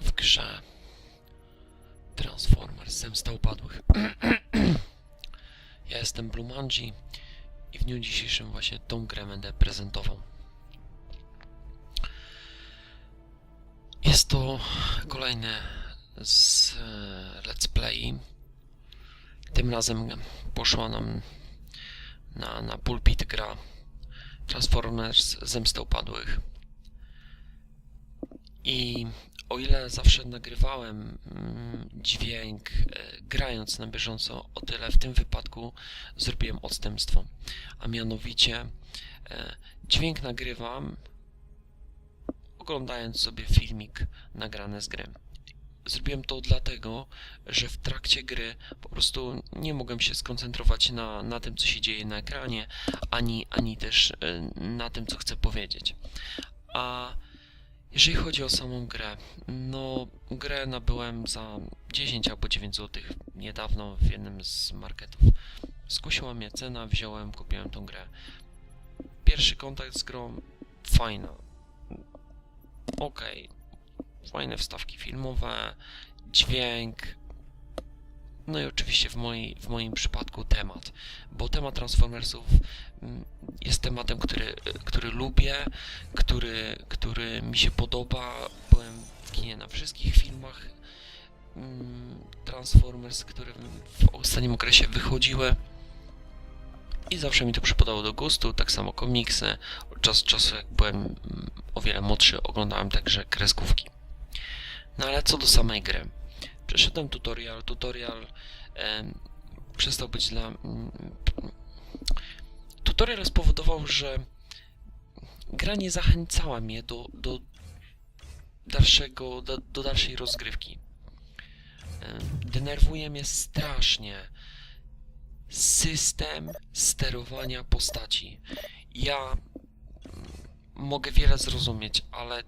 w grze Transformers Zemsta Upadłych. ja jestem Blumanji i w dniu dzisiejszym właśnie tą grę będę prezentował. Jest to kolejny z e, Let's Play. Tym razem poszła nam na, na pulpit gra Transformers Zemsta Upadłych. I o ile zawsze nagrywałem mm, dźwięk e, grając na bieżąco, o tyle w tym wypadku zrobiłem odstępstwo. A mianowicie e, dźwięk nagrywam oglądając sobie filmik nagrany z gry. Zrobiłem to dlatego, że w trakcie gry po prostu nie mogłem się skoncentrować na, na tym, co się dzieje na ekranie, ani, ani też e, na tym, co chcę powiedzieć. A jeżeli chodzi o samą grę, no grę nabyłem za 10 albo 9 zł niedawno w jednym z marketów. Skusiła mnie cena, wziąłem, kupiłem tą grę. Pierwszy kontakt z grą fajna. Okej. Fajne wstawki filmowe, dźwięk. No i oczywiście w, mojej, w moim przypadku temat, bo temat Transformersów mm, jest tematem, który, który lubię, który, który mi się podoba. Byłem w kinie na wszystkich filmach mm, Transformers, które w ostatnim okresie wychodziły. I zawsze mi to przypadało do gustu, tak samo komiksy. Od czasu czasu, jak byłem mm, o wiele młodszy, oglądałem także kreskówki. No ale co do samej gry. Przeszedłem tutorial. Tutorial em, przestał być dla. mm, Tutorial spowodował, że gra nie zachęcała mnie do, do dalszego, do, do dalszej rozgrywki. Em, Denerwuje mnie strasznie system sterowania postaci. Ja mm, mogę wiele zrozumieć, ale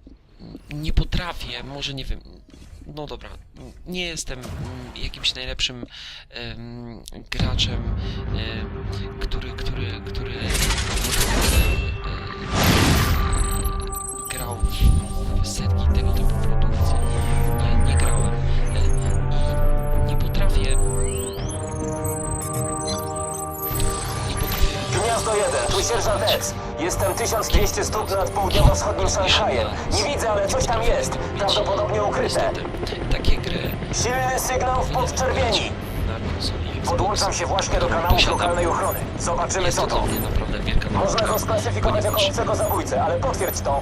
nie potrafię, może nie wiem. No dobra, nie jestem jakimś najlepszym em, graczem, 1200 stóp nad południowo-wschodnim Szanghaju. Nie widzę, ale coś tam jest. Prawdopodobnie ukryte. Takie gry Silny sygnał w podczerwieni. Podłączam się właśnie do kanału lokalnej ochrony. Zobaczymy co to Można go sklasyfikować jako obcego zabójcę, ale potwierdź to.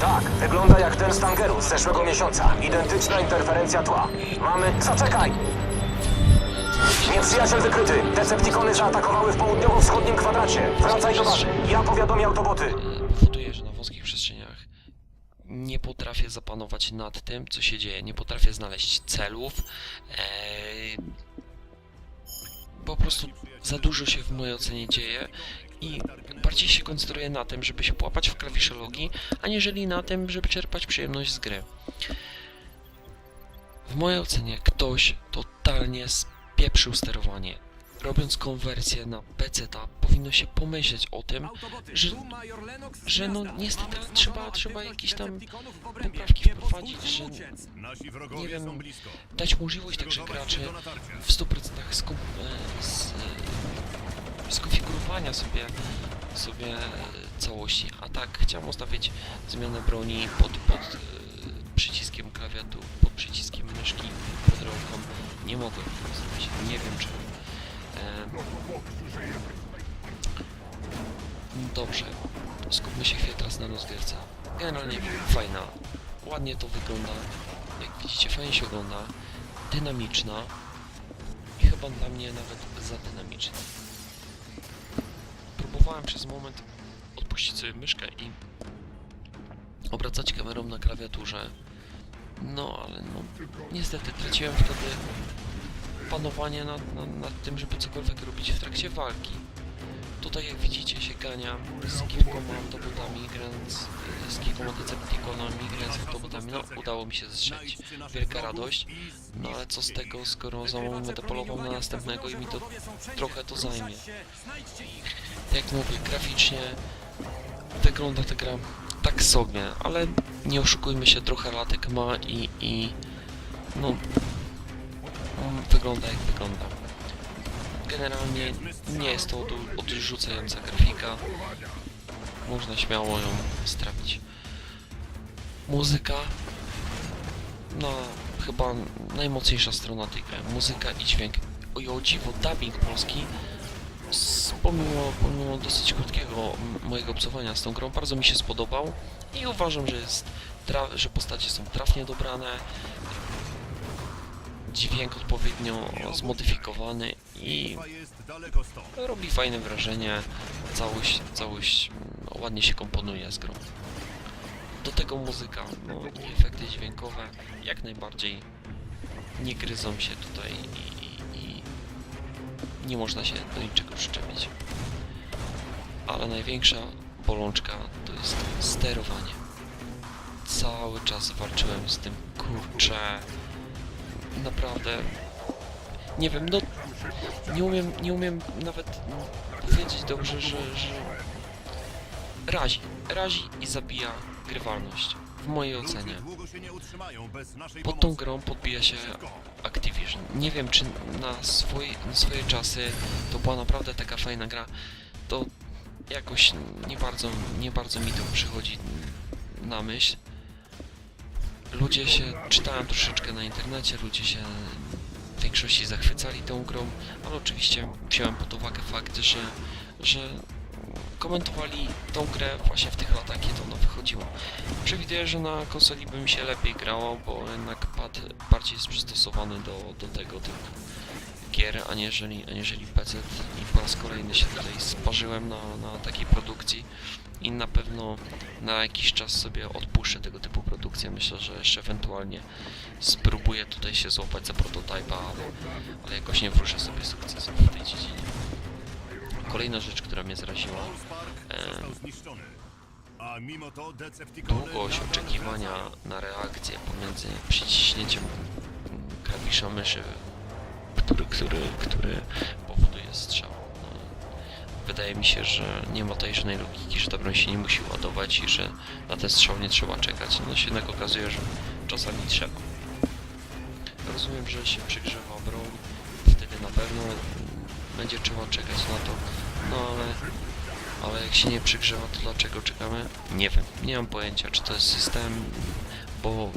Tak, wygląda jak ten z Tangeru z zeszłego miesiąca. Identyczna interferencja tła. Mamy... Zaczekaj! Nieprzyjaciel wykryty. Deceptikony zaatakowały w południowo-wschodnim kwadracie. Wracaj do bazy. Ja powiadomię autoboty. powoduje, że na wąskich przestrzeniach nie potrafię zapanować nad tym, co się dzieje. Nie potrafię znaleźć celów. Eee, po prostu za dużo się w mojej ocenie dzieje i bardziej się koncentruję na tym, żeby się połapać w klawisze logi, aniżeli na tym, żeby czerpać przyjemność z gry. W mojej ocenie ktoś totalnie spieprzył sterowanie. Robiąc konwersję na PC, powinno się pomyśleć o tym, że, że no niestety trzeba, trzeba jakieś tam poprawki wprowadzić, że Nie wiem, dać możliwość także graczy w 100% skom, e, z, e, skonfigurowania sobie, sobie całości. A tak chciałem ustawić zmianę broni pod, pod e, klawiatu, pod przyciskiem myszki, pod rolką. Nie mogłem tego zrobić. Nie wiem czemu. Dobrze, skupmy się chwilę teraz na rozgrywce. Generalnie fajna, ładnie to wygląda, jak widzicie fajnie się ogląda, dynamiczna i chyba dla mnie nawet za dynamiczna. Próbowałem przez moment odpuścić sobie myszkę i obracać kamerą na klawiaturze, no ale no niestety traciłem wtedy panowanie nad, nad, nad tym, żeby cokolwiek robić w trakcie walki. Tutaj jak widzicie się z kilkoma autobotami, grając e, z kilkoma Decepticonami, grając z autobotami. No, udało mi się zstrzelić. Wielka radość. No ale co z tego, skoro za moment polował na następnego i mi to trochę to zajmie. Tak jak mówię, graficznie wygląda ta gra tak sobie, ale nie oszukujmy się, trochę latek ma i, i no mm, wygląda jak wygląda. Generalnie nie jest to od- odrzucająca grafika. Można śmiało ją strawić. Muzyka. No, chyba najmocniejsza strona tej gry. Muzyka i dźwięk. O dziwo, dubbing polski pomimo, pomimo dosyć krótkiego mojego obcowania z tą grą, bardzo mi się spodobał i uważam, że jest że postacie są trafnie dobrane, dźwięk odpowiednio zmodyfikowany i robi fajne wrażenie, całość, całość mm, ładnie się komponuje z grą. Do tego muzyka, no i efekty dźwiękowe jak najbardziej nie gryzą się tutaj i nie można się do niczego przyczepić. Ale największa bolączka to jest sterowanie. Cały czas walczyłem z tym, kurczę, naprawdę, nie wiem, no nie umiem, nie umiem nawet powiedzieć dobrze, że, że razi, razi i zabija grywalność, w mojej ocenie. Pod tą grą podbija się. Activision. Nie wiem, czy na, swoje na swoje czasy to była naprawdę taka fajna gra. To jakoś nie bardzo, nie bardzo mi to przychodzi na myśl. Ludzie się, czytałem troszeczkę na internecie, ludzie się w większości zachwycali tą grą, ale oczywiście wziąłem pod uwagę fakt, że, że komentowali tą grę właśnie w tych latach, kiedy ona wychodziła. Przewiduję, że na konsoli by mi się lepiej grało, bo jednak pad bardziej jest przystosowany do, do tego typu gier, aniżeli, aniżeli PC i po raz kolejny się tutaj sparzyłem na, na takiej produkcji i na pewno na jakiś czas sobie odpuszczę tego typu produkcję. Myślę, że jeszcze ewentualnie spróbuję tutaj się złapać za prototypa, ale, ale jakoś nie wróżę sobie sukcesu w tej dziedzinie. Kolejna rzecz, która mnie zraziła, Decepticony długość oczekiwania na reakcję pomiędzy przyciśnięciem klawisza myszy, który, który, który powoduje strzał. No, wydaje mi się, że nie ma tutaj żadnej logiki, że ta broń się nie musi ładować i że na ten strzał nie trzeba czekać. No się jednak okazuje, że czasami trzeba. Rozumiem, że się przygrzewa broń, wtedy na pewno będzie trzeba czekać na to, no ale ale jak się nie przygrzewa, to dlaczego czekamy? Nie wiem, nie mam pojęcia, czy to jest system, bo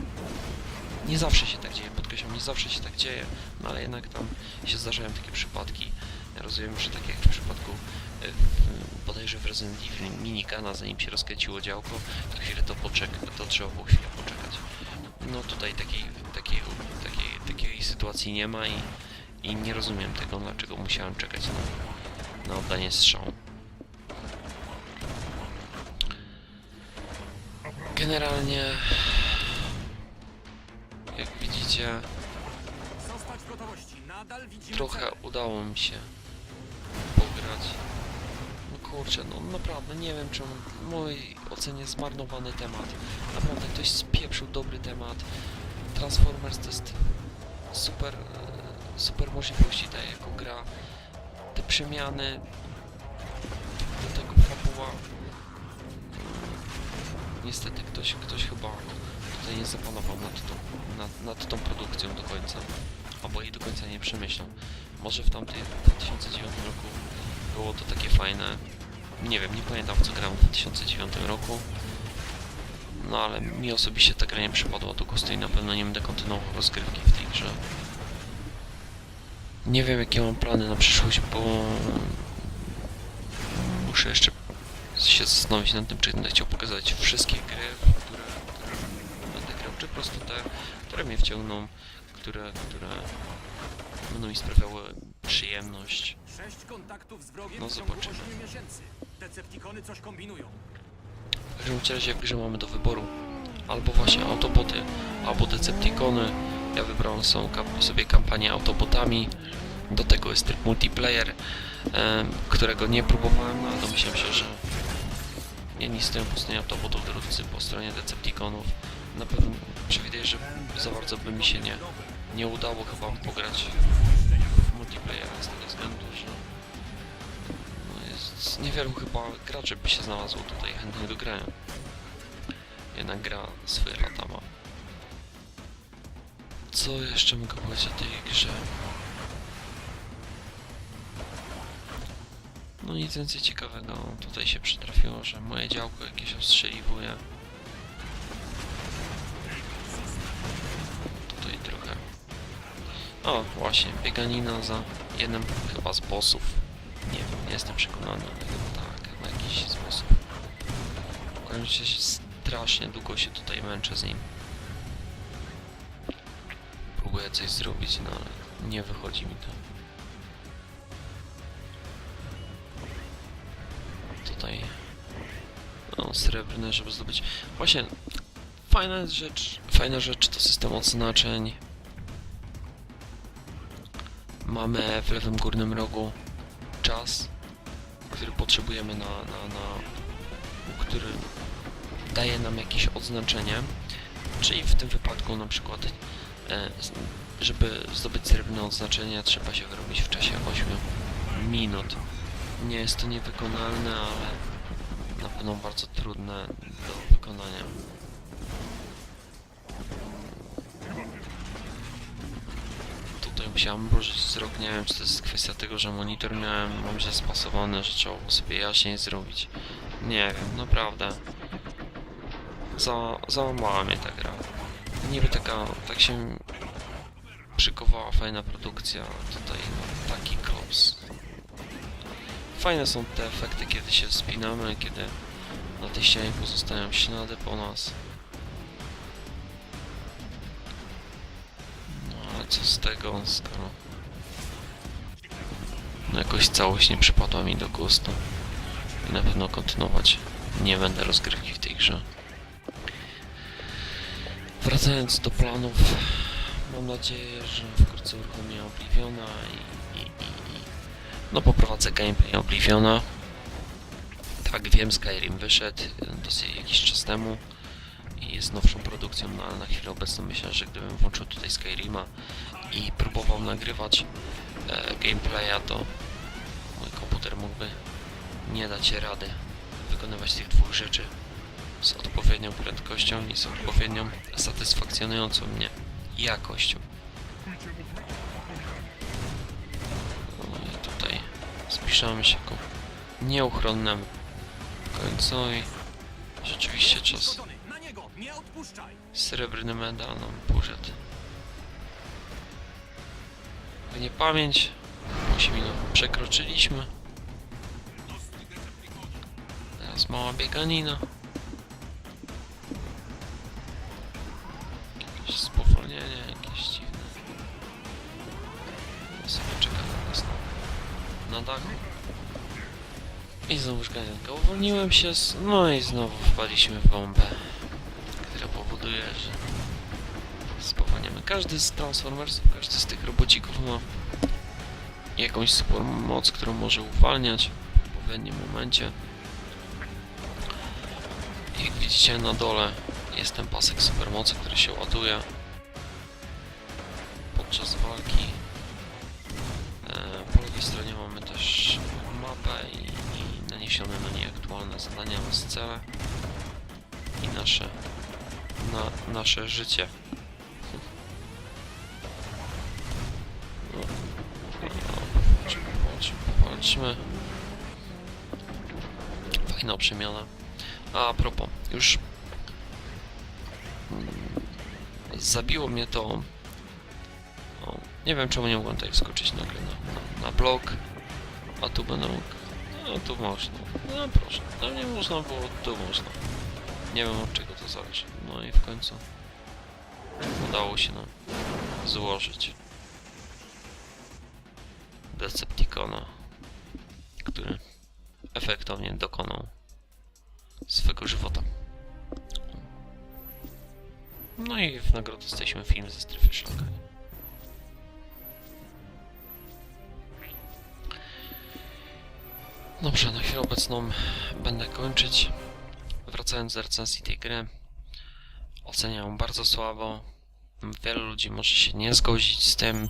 nie zawsze się tak dzieje, podkreślam, nie zawsze się tak dzieje, no ale jednak tam się zdarzają takie przypadki. Ja rozumiem, że tak jak w przypadku y, w- bodajże w Resident Evil minikana, zanim się rozkręciło działko, to chwilę to poczeka, to trzeba było chwilę poczekać. No tutaj takiej, takiej, takiej, takiej sytuacji nie ma i, i nie rozumiem tego, dlaczego musiałem czekać na, na oddanie strzału. Generalnie, jak widzicie, trochę udało mi się pograć. No kurczę, no naprawdę nie wiem czemu w mojej ocenie zmarnowany temat. Naprawdę ktoś spieprzył dobry temat. Transformers to jest super, e, super możliwości daje jako gra. Te przemiany, do tego fabuła. Niestety ktoś, ktoś chyba tutaj nie zapanował nad tą, nad, nad tą produkcją do końca. Albo jej do końca nie przemyślał. Może w tamtym 2009 roku było to takie fajne. Nie wiem, nie pamiętam co grałem w 2009 roku. No ale mi osobiście ta gra nie przypadła do gustu i na pewno nie będę kontynuował rozgrywki w tej grze. Nie wiem jakie mam plany na przyszłość, bo muszę jeszcze się zastanowić nad tym, czy będę chciał pokazać wszystkie gry, które, które będę grał, czy po prostu te, które mnie wciągną, które, które będą mi sprawiały przyjemność. No, zobaczymy. 8 miesięcy. Decepticony coś kombinują. W każdym razie w grze mamy do wyboru albo właśnie Autoboty, albo Decepticony. Ja wybrałem sobie kampanię Autobotami. Do tego jest tryb multiplayer, którego nie próbowałem, no ale domyślam się, że jedni stoją po stronie Autobotów, drudzy po stronie Decepticonów. Na pewno przewiduję, że za bardzo by mi się nie, nie udało chyba pograć w multiplayera z tego względu, że no jest niewielu chyba graczy by się znalazło tutaj chętnych do grania. jednak gra swoje lata ma. Co jeszcze mogę powiedzieć o tej grze? No nic więcej ciekawego tutaj się przytrafiło, że moje działko jakieś ostrzeliwuje. Tutaj trochę. O, właśnie, bieganina za jednym chyba z bossów. Nie wiem, nie jestem przekonany, ale chyba tak, chyba jakiś. Powiem ci, że strasznie długo się tutaj męczę z nim. Próbuję coś zrobić, no ale nie wychodzi mi to. Tutaj no, srebrne, żeby zdobyć. Właśnie fajna rzecz, fajna rzecz to system odznaczeń. Mamy w lewym górnym rogu czas, który potrzebujemy na, na, na który daje nam jakieś odznaczenie, czyli w tym wypadku na przykład żeby zdobyć srebrne odznaczenie trzeba się wyrobić w czasie 8 minut. Nie jest to niewykonalne, ale na pewno bardzo trudne do wykonania. Tutaj musiałem mrużyć wzrok, nie wiem czy to jest kwestia tego, że monitor miałem, mam źle spasowany, że trzeba było sobie jaśniej zrobić. Nie wiem, naprawdę. Za, załamała mnie ta gra. Niby taka, tak się przykowała fajna produkcja, tutaj no, taki klops. Fajne są te efekty, kiedy się wspinamy, kiedy na tej ścianie pozostają ślady po nas. No ale co z tego, skoro... No jakoś całość nie przypadła mi do gustu. I na pewno kontynuować nie będę rozgrywki w tej grze. Wracając do planów, mam nadzieję, że wkrótce uruchomię Obliviona i, i, i, no poprowadzę gameplay Obliviona. Tak wiem, Skyrim wyszedł dosyć jakiś czas temu i jest nowszą produkcją, no ale na chwilę obecną myślę, że gdybym włączył tutaj Skyrima i próbował nagrywać e, gameplaya, to mój komputer mógłby nie dać rady wykonywać tych dwóch rzeczy z odpowiednią prędkością i z odpowiednią satysfakcjonującą mnie jakością. No i tutaj zbliżamy się ku nieuchronnemu końcowi. Rzeczywiście czas. Srebrny medal nam poszedł. W niepamięć 8 minut przekroczyliśmy. Teraz mała bieganina. Spowolnienie, jakieś dziwne. Sobie czeka na nas na, dachu. I znowu szganianka. Uwolniłem się, z... no i znowu wpadliśmy w bombę która powoduje, że spowalniamy. Każdy z Transformersów, każdy z tych robocików ma jakąś super moc, którą może uwalniać w odpowiednim momencie. Jak widzicie na dole jest ten pasek supermocy, który się ładuje podczas walki. E, Po lewej stronie mamy też mapę i, i naniesione na niej aktualne zadania oraz cele i nasze na nasze życie. Powalczmy. Fajna przemiana. A, a propos, już zabiło mnie to. Nie wiem czemu nie mogłem tutaj wskoczyć nagle na, na, blog, a tu będę mógł. No tu można. No proszę, tam nie można było, tu można. Nie wiem od czego to zależy. No i w końcu udało się nam złożyć Decepticona, który efektownie dokonał swego żywota. No i w nagrodę dostaliśmy film ze strefy szlaka. Dobrze, na chwilę obecną będę kończyć. Wracając do recenzji tej gry, oceniam ją bardzo słabo. Wielu ludzi może się nie zgodzić z tym.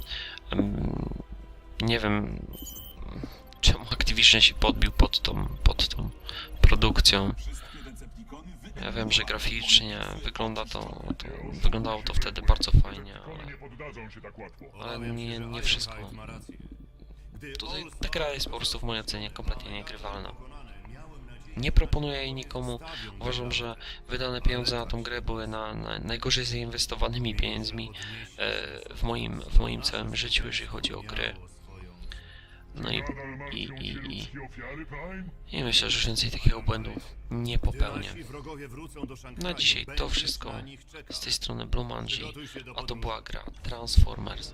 Nie wiem, czemu Activision się podbił pod tą, pod tą produkcją. Ja wiem, że graficznie wygląda to, to wyglądało to wtedy bardzo fajnie, ale, ale nie, nie wszystko. Tutaj ta gra jest po prostu w mojej ocenie kompletnie niegrywalna. Nie proponuję jej nikomu. Uważam, że wydane pieniądze na tą grę były na, na najgorzej zainwestowanymi pieniędzmi e, w, moim, w moim całym życiu, jeżeli chodzi o gry. No i, i, i, i, i myślę, że więcej takiego błędu nie popełnię. Na dzisiaj to wszystko z tej strony Blue Manji, Przygotuj się do a to była gra Transformers